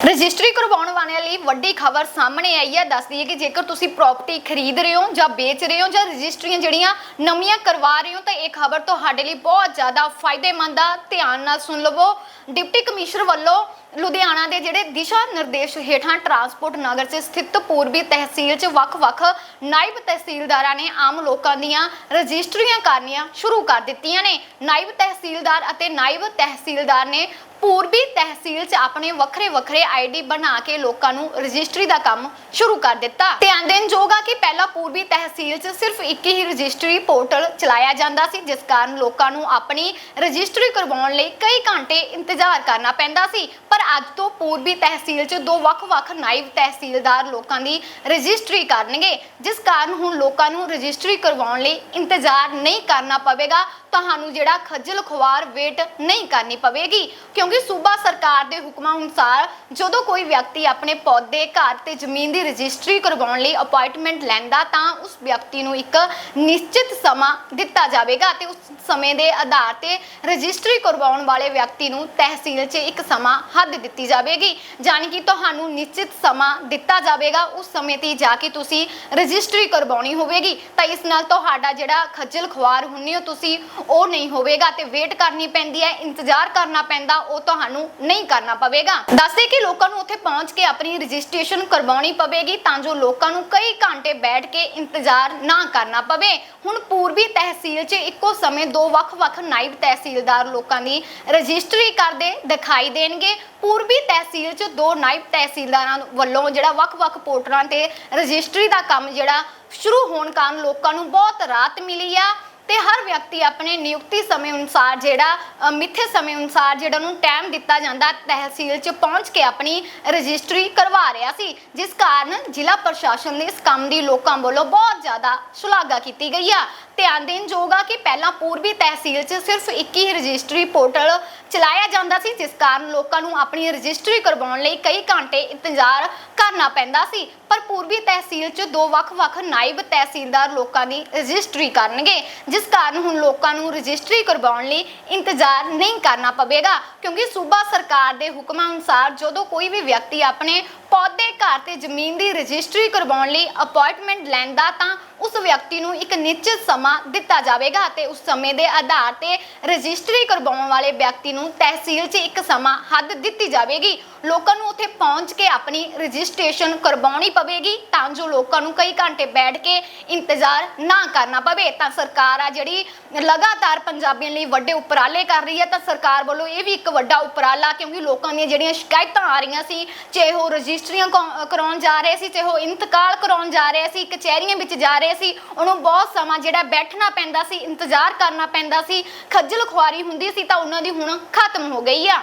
Registry ਕਰਵਾਉਣ ਵਾਲਿਆਂ ਲਈ ਵੱਡੀ ਖਬਰ ਸਾਹਮਣੇ ਆਈ ਹੈ। ਦੱਸਦੀ ਹੈ ਕਿ ਜੇਕਰ ਤੁਸੀਂ ਪ੍ਰਾਪਰਟੀ ਖਰੀਦ ਰਹੇ ਹੋ ਜਾਂ ਵੇਚ ਰਹੇ ਹੋ ਜਾਂ ਰਜਿਸਟਰੀਆਂ ਜਿਹੜੀਆਂ ਨਵੀਆਂ ਕਰਵਾ ਰਹੇ ਹੋ ਤਾਂ ਇਹ ਖਬਰ ਤੁਹਾਡੇ ਲਈ ਬਹੁਤ ਜ਼ਿਆਦਾ ਫਾਇਦੇਮੰਦ ਆ। ਧਿਆਨ ਨਾਲ ਸੁਣ ਲਵੋ। ਡਿਪਟੀ ਕਮਿਸ਼ਨਰ ਵੱਲੋਂ ਲੁਧਿਆਣਾ ਦੇ ਜਿਹੜੇ ਦਿਸ਼ਾ ਨਿਰਦੇਸ਼ ਹੇਠਾਂ ਟਰਾਂਸਪੋਰਟ ਨਗਰ 'ਚ ਸਥਿਤ ਪੂਰਬੀ ਤਹਿਸੀਲ 'ਚ ਵੱਖ-ਵੱਖ ਨਾਇਬ ਤਹਿਸੀਲਦਾਰਾਂ ਨੇ ਆਮ ਲੋਕਾਂ ਦੀਆਂ ਰਜਿਸਟਰੀਆਂ ਕਰਨੀਆਂ ਸ਼ੁਰੂ ਕਰ ਦਿੱਤੀਆਂ ਨੇ। ਨਾਇਬ ਤਹਿਸੀਲਦਾਰ ਅਤੇ ਨਾਇਬ ਤਹਿਸੀਲਦਾਰ ਨੇ ਪੂਰਬੀ ਤਹਿਸੀਲ 'ਚ ਆਪਣੇ ਵੱਖਰੇ-ਵੱਖਰੇ ਆਈਡੀ ਬਣਾ ਕੇ ਲੋਕਾਂ ਨੂੰ ਰਜਿਸਟਰੀ ਦਾ ਕੰਮ ਸ਼ੁਰੂ ਕਰ ਦਿੱਤਾ। ਧਿਆਨ ਦੇਣ ਯੋਗ ਕਿ ਪਹਿਲਾਂ ਪੂਰਬੀ ਤਹਿਸੀਲ 'ਚ ਸਿਰਫ ਇੱਕ ਹੀ ਰਜਿਸਟਰੀ ਪੋਰਟਲ ਚਲਾਇਆ ਜਾਂਦਾ ਸੀ, ਜਿਸ ਕਾਰਨ ਲੋਕਾਂ ਨੂੰ ਆਪਣੀ ਰਜਿਸਟਰੀ ਕਰਵਾਉਣ ਲਈ ਕਈ ਘੰਟੇ ਇੰਤਜ਼ਾਰ ਕਰਨਾ ਪੈਂਦਾ ਸੀ। ਪਰ ਅੱਜ ਤੋਂ ਪੂਰਬੀ ਤਹਿਸੀਲ 'ਚ ਦੋ ਵੱਖ-ਵੱਖ ਨਾਇਬ ਤਹਿਸੀਲਦਾਰ ਲੋਕਾਂ ਦੀ ਰਜਿਸਟਰੀ ਕਰਨਗੇ, ਜਿਸ ਕਾਰਨ ਹੁਣ ਲੋਕਾਂ ਨੂੰ ਰਜਿਸਟਰੀ ਕਰਵਾਉਣ ਲਈ ਇੰਤਜ਼ਾਰ ਨਹੀਂ ਕਰਨਾ ਪਵੇਗਾ। ਤੁਹਾਨੂੰ ਜਿਹੜਾ ਖੱਜਲ ਖੁਆਰ ਵੇਟ ਨਹੀਂ ਕਰਨੀ ਪਵੇਗੀ, ਕਿਉਂਕਿ ਸੂਬਾ ਸਰਕਾਰ ਦੇ ਹੁਕਮਾਂ ਅਨੁਸਾਰ ਜਦੋਂ ਕੋਈ ਵਿਅਕਤੀ ਆਪਣੇ ਪੌਦੇ, ਘਰ ਤੇ ਜ਼ਮੀਨ ਦੀ ਰਜਿਸਟਰੀ ਕਰਵਾਉਣ ਲਈ ਅਪਾਇੰਟਮੈਂਟ ਲੈਂਦਾ ਤਾਂ ਉਸ ਵਿਅਕਤੀ ਨੂੰ ਇੱਕ ਨਿਸ਼ਚਿਤ ਸਮਾਂ ਦਿੱਤਾ ਜਾਵੇਗਾ ਤੇ ਉਸ ਸਮੇਂ ਦੇ ਆਧਾਰ ਤੇ ਰਜਿਸਟਰੀ ਕਰਵਾਉਣ ਵਾਲੇ ਵਿਅਕਤੀ ਨੂੰ ਤਹਿਸੀਲ 'ਚ ਇੱਕ ਸਮਾਂ ਹੱਦ ਦਿੱਤੀ ਜਾਵੇਗੀ। ਯਾਨੀ ਕਿ ਤੁਹਾਨੂੰ ਨਿਸ਼ਚਿਤ ਸਮਾਂ ਦਿੱਤਾ ਜਾਵੇਗਾ, ਉਸ ਸਮੇਂ ਤੇ ਜਾ ਕੇ ਤੁਸੀਂ ਰਜਿਸਟਰੀ ਕਰਵਾਉਣੀ ਹੋਵੇਗੀ। ਤਾਂ ਇਸ ਨਾਲ ਤੁਹਾਡਾ ਜਿਹੜਾ ਖੱਜਲ ਖੁਆਰ ਹੁੰਨੇ ਹੋ ਤੁਸੀਂ ਉਹ ਨਹੀਂ ਹੋਵੇਗਾ ਤੇ ਵੇਟ ਕਰਨੀ ਪੈਂਦੀ ਹੈ, ਇੰਤਜ਼ਾਰ ਕਰਨਾ ਪੈਂਦਾ ਉਹ ਤੁਹਾਨੂੰ ਨਹੀਂ ਕਰਨਾ ਪਵੇਗਾ। ਦੱਸਦੇ ਕਿ ਲੋਕਾਂ ਨੂੰ ਉੱਥੇ ਪਹੁੰਚ ਕੇ ਆਪਣੀ ਰਜਿਸਟ੍ਰੇਸ਼ਨ ਕਰਵਾਉਣੀ ਪਵੇਗੀ ਤਾਂ ਜੋ ਲੋਕਾਂ ਨੂੰ ਕਈ ਘੰਟੇ ਬੈਠ ਕੇ ਇੰਤਜ਼ਾਰ ਨਾ ਕਰਨਾ ਪਵੇ। ਹੁਣ ਪੂਰਬੀ ਤਹਿਸੀਲ 'ਚ ਇੱਕੋ ਸਮੇਂ ਦੋ ਵੱਖ-ਵੱਖ ਨਾਇਬ ਤਹਿਸੀਲਦਾਰ ਲੋਕਾਂ ਦੀ ਰਜਿਸਟਰੀ ਕਰਦੇ ਦਿਖਾਈ ਦੇਣਗੇ। ਪੂਰਬੀ ਤਹਿਸੀਲ 'ਚ ਦੋ ਨਾਇਬ ਤਹਿਸੀਲਦਾਰਾਂ ਵੱਲੋਂ ਜਿਹੜਾ ਵੱਖ-ਵੱਖ ਪੋਰਟਲਾਂ ਤੇ ਰਜਿਸਟਰੀ ਦਾ ਕੰਮ ਜਿਹੜਾ ਸ਼ੁਰੂ ਹੋਣ ਕਾਰਨ ਲੋਕਾਂ ਨੂੰ ਬਹੁਤ ਰਾਹਤ ਮਿਲੀ ਆ। ਤੇ ਹਰ ਵਿਅਕਤੀ ਆਪਣੇ ਨਿਯੁਕਤੀ ਸਮੇਂ ਅਨੁਸਾਰ ਜਿਹੜਾ ਮਿੱਥੇ ਸਮੇਂ ਅਨੁਸਾਰ ਜਿਹੜਾ ਉਹਨੂੰ ਟਾਈਮ ਦਿੱਤਾ ਜਾਂਦਾ, ਤਹਿਸੀਲ 'ਚ ਪਹੁੰਚ ਕੇ ਆਪਣੀ ਰਜਿਸਟਰੀ ਕਰਵਾ ਰਿਹਾ ਸੀ, ਜਿਸ ਕਾਰਨ ਜ਼ਿਲ੍ਹਾ ਪ੍ਰਸ਼ਾਸਨ ਨੇ ਇਸ ਕੰਮ ਦੀ ਲੋਕਾਂ ਵੱਲੋਂ ਬਹੁਤ ਜ਼ਿਆਦਾ ਸ਼ਲਾਘਾ ਕੀਤੀ ਗਈ ਆ। ਧਿਆਨ ਦੇਣ ਜੋਗਾ ਕਿ ਪਹਿਲਾਂ ਪੂਰਬੀ ਤਹਿਸੀਲ 'ਚ ਸਿਰਫ ਇੱਕ ਹੀ ਰਜਿਸਟਰੀ ਪੋਰਟਲ ਚਲਾਇਆ ਜਾਂਦਾ ਸੀ, ਜਿਸ ਕਾਰਨ ਲੋਕਾਂ ਨੂੰ ਆਪਣੀ ਰਜਿਸਟਰੀ ਕਰਵਾਉਣ ਲਈ ਕਈ ਘੰਟੇ ਇੰਤਜ਼ਾਰ ਕਰਨਾ ਪੈਂਦਾ ਸੀ। ਪਰ ਪੂਰਬੀ ਤਹਿਸੀਲ 'ਚ ਦੋ ਵੱਖ-ਵੱਖ ਨਾਇਬ ਤਹਿਸੀਲਦਾਰ ਲੋਕਾਂ ਦੀ ਰਜਿਸਟਰੀ ਕਰਨਗੇ, ਜਿਸ ਕਾਰਨ ਹੁਣ ਲੋਕਾਂ ਨੂੰ ਰਜਿਸਟਰੀ ਕਰਵਾਉਣ ਲਈ ਇੰਤਜ਼ਾਰ ਨਹੀਂ ਕਰਨਾ ਪਵੇਗਾ, ਕਿਉਂਕਿ ਸੂਬਾ ਸਰਕਾਰ ਦੇ ਹੁਕਮਾਂ ਅਨੁਸਾਰ ਜਦੋਂ ਕੋਈ ਵੀ ਵਿਅਕਤੀ ਆਪਣੇ ਪੌਦੇ, ਘਰ ਤੇ ਜ਼ਮੀਨ ਦੀ ਰਜਿਸਟਰੀ ਕਰਵਾਉਣ ਲਈ ਅਪਾਇੰਟਮੈਂਟ ਲੈਂਦਾ ਤਾਂ ਉਸ ਵਿਅਕਤੀ ਨੂੰ ਇੱਕ ਨਿਸ਼ਚਿਤ ਸਮਾਂ ਦਿੱਤਾ ਜਾਵੇਗਾ ਅਤੇ ਉਸ ਸਮੇਂ ਦੇ ਆਧਾਰ ਤੇ ਰਜਿਸਟਰੀ ਕਰਵਾਉਣ ਵਾਲੇ ਵਿਅਕਤੀ ਨੂੰ ਤਹਿਸੀਲ 'ਚ ਇੱਕ ਸਮਾਂ ਹੱਦ ਦਿੱਤੀ ਜਾਵੇਗੀ। ਲੋਕਾਂ ਨੂੰ ਉੱਥੇ ਪਹੁੰਚ ਕੇ ਆਪਣੀ ਰਜਿਸਟ੍ਰੇਸ਼ਨ ਕਰਵਾਉਣੀ ਪਵੇਗੀ ਤਾਂ ਜੋ ਲੋਕਾਂ ਨੂੰ ਕਈ ਘੰਟੇ ਬੈਠ ਕੇ ਇੰਤਜ਼ਾਰ ਨਾ ਕਰਨਾ ਪਵੇ। ਤਾਂ ਸਰਕਾਰ ਆ ਜਿਹੜੀ ਲਗਾਤਾਰ ਪੰਜਾਬੀਆਂ ਲਈ ਵੱਡੇ ਉਪਰਾਲੇ ਕਰ ਰਹੀ ਹੈ, ਤਾਂ ਸਰਕਾਰ ਵੱਲੋਂ ਇਹ ਵੀ ਇੱਕ ਵੱਡਾ ਉਪਰਾਲਾ, ਕਿਉਂਕਿ ਲੋਕਾਂ ਦੀਆਂ ਜਿਹੜੀਆਂ ਸ਼ਿਕਾਇਤਾਂ ਆ ਰਹੀਆਂ ਸੀ, ਚਾਹੇ ਉਹ ਰਜਿਸਟਰੀਆਂ ਕਰਾਉਣ ਜਾ ਰਹੇ ਸੀ, ਚਾਹੇ ਉਹ ਇੰਤਕਾਲ ਕਰਾਉਣ ਜਾ ਰਹੇ ਸੀ, ਕਚਹਿਰੀਆਂ ਵਿੱਚ ਜਾ ਰਹੇ ਰਹੇ ਸੀ। ਉਹਨੂੰ ਬਹੁਤ ਸਮਾਂ ਜਿਹੜਾ ਬੈਠਣਾ ਪੈਂਦਾ ਸੀ, ਇੰਤਜ਼ਾਰ ਕਰਨਾ ਪੈਂਦਾ ਸੀ, ਖੱਜਲ ਖੁਆਰੀ ਹੁੰਦੀ ਸੀ ਤਾਂ ਉਹਨਾਂ ਦੀ ਹੁਣ ਖਤਮ ਹੋ ਗਈ ਆ।